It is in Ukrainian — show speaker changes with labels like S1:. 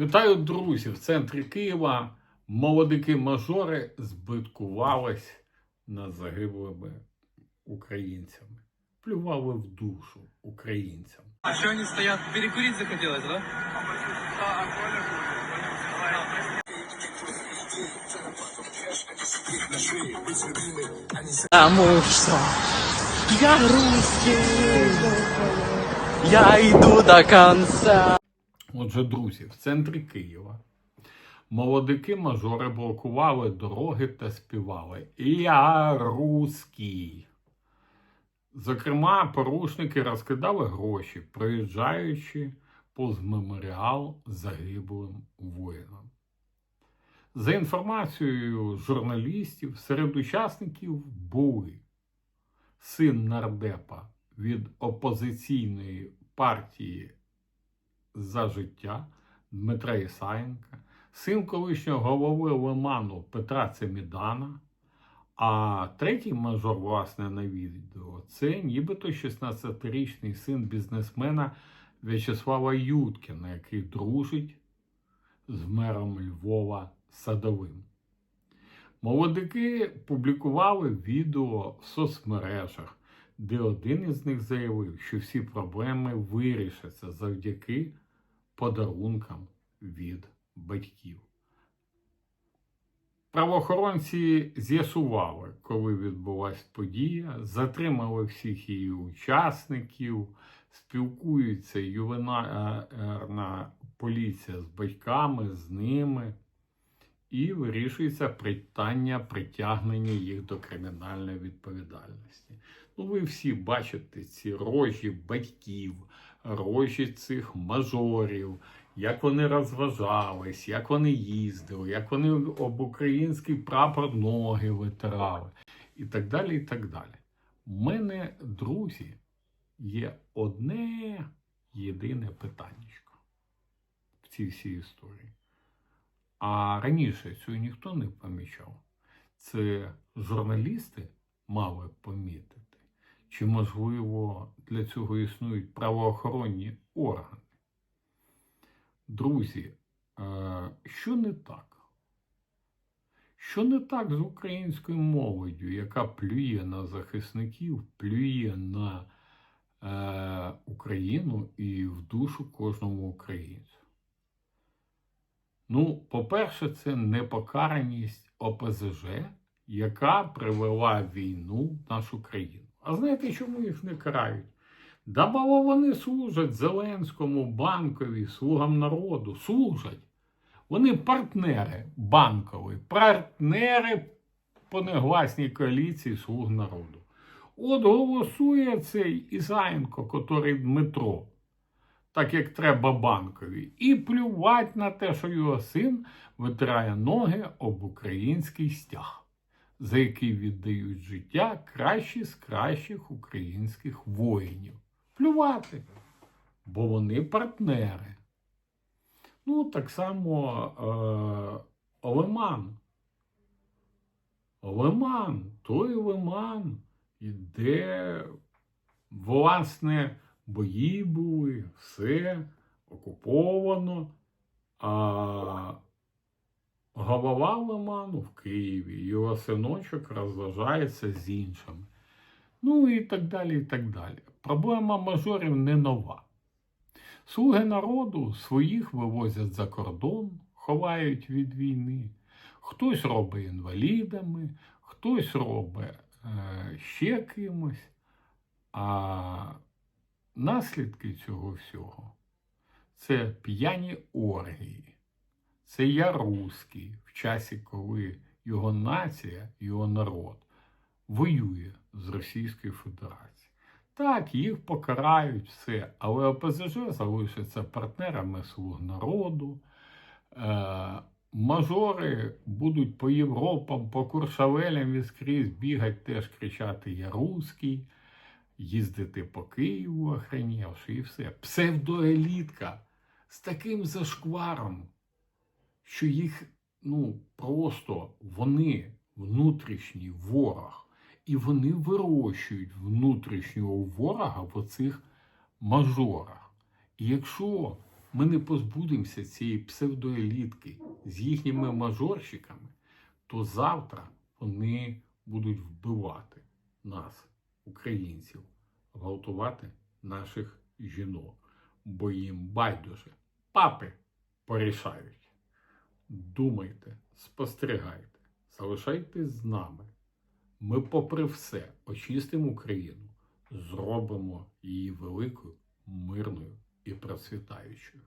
S1: Вітаю, друзі! В центрі Києва молодики-мажори збиткувались над загиблими українцями, плювали в душу українцям.
S2: А что они стоят? Перекурить захотелось, да?
S3: Потому что я русский, я иду до конца.
S1: Отже, друзі, в центрі Києва молодики-мажори блокували дороги та співали Я русський. Зокрема, порушники розкидали гроші, проїжджаючи повз меморіал загиблим воїнам. За інформацією журналістів, серед учасників були син нардепа від опозиційної партії за життя Дмитра Ісаєнка, син колишнього голови Лиману Петра Цемідана. А третій мажор, власне, на відео це нібито 16-річний син бізнесмена В'ячеслава Юткіна, який дружить з мером Львова Садовим. Молодики публікували відео в соцмережах, де один із них заявив, що всі проблеми вирішаться завдяки подарункам від батьків. Правоохоронці з'ясували, коли відбулася подія, затримали всіх її учасників, спілкуються ювенальна поліція з батьками, з ними, і вирішується питання притягнення їх до кримінальної відповідальності. Ну, ви всі бачите ці рожі батьків, рожі цих мажорів, як вони розважались, як вони їздили, як вони об український прапор ноги витирали, і так далі. і так далі. У мене, друзі, є одне єдине питаннячко в цій всій історії. А раніше цього ніхто не помічав. Це журналісти мали помітити. Чи, можливо, для цього існують правоохоронні органи? Друзі, е, що не так? Що не так з українською молоддю, яка плює на захисників, плює на е, Україну і в душу кожному українцю? Ну, по-перше, це непокараність ОПЗЖ, яка привела війну в нашу країну. А знаєте, чому їх не карають? Да вони служать Зеленському, банкові, слугам народу. Служать. Вони партнери банкові, партнери по негласній коаліції слуг народу. От голосує цей Ісаєнко, котрий Дмитро, так як треба банкові, і плювать на те, що його син витирає ноги об український стяг, за який віддають життя кращі з кращих українських воїнів. Плювати, бо вони партнери. Ну, так само е, Лиман. Лиман, той Лиман, де, власне, бої були, все окуповано. А голова Лиману в Києві, його синочок розважається з іншими. Ну і так далі, і так далі. Проблема мажорів не нова. Слуги народу своїх вивозять за кордон, ховають від війни. Хтось робить інвалідами, хтось робить е, ще кимось. А наслідки цього всього це п'яні оргії. Це я русський в часі, коли його нація, його народ воює з Російською Федерацією. Так, їх покарають все, але ОПЗЖ залишаться партнерами слуг народу. Е, мажори будуть по Європам, по Куршавелям і скрізь бігати, теж кричати Я русський, їздити по Києву, охренівши і все. Псевдоелітка з таким зашкваром, що їх ну, просто вони внутрішній ворог. І вони вирощують внутрішнього ворога в оцих мажорах. І якщо ми не позбудемося цієї псевдоелітки з їхніми мажорщиками, то завтра вони будуть вбивати нас, українців, гвалтувати наших жінок, бо їм байдуже папи порішають. Думайте, спостерігайте, залишайтесь з нами. Ми, попри все, очистимо Україну, зробимо її великою, мирною і процвітаючою.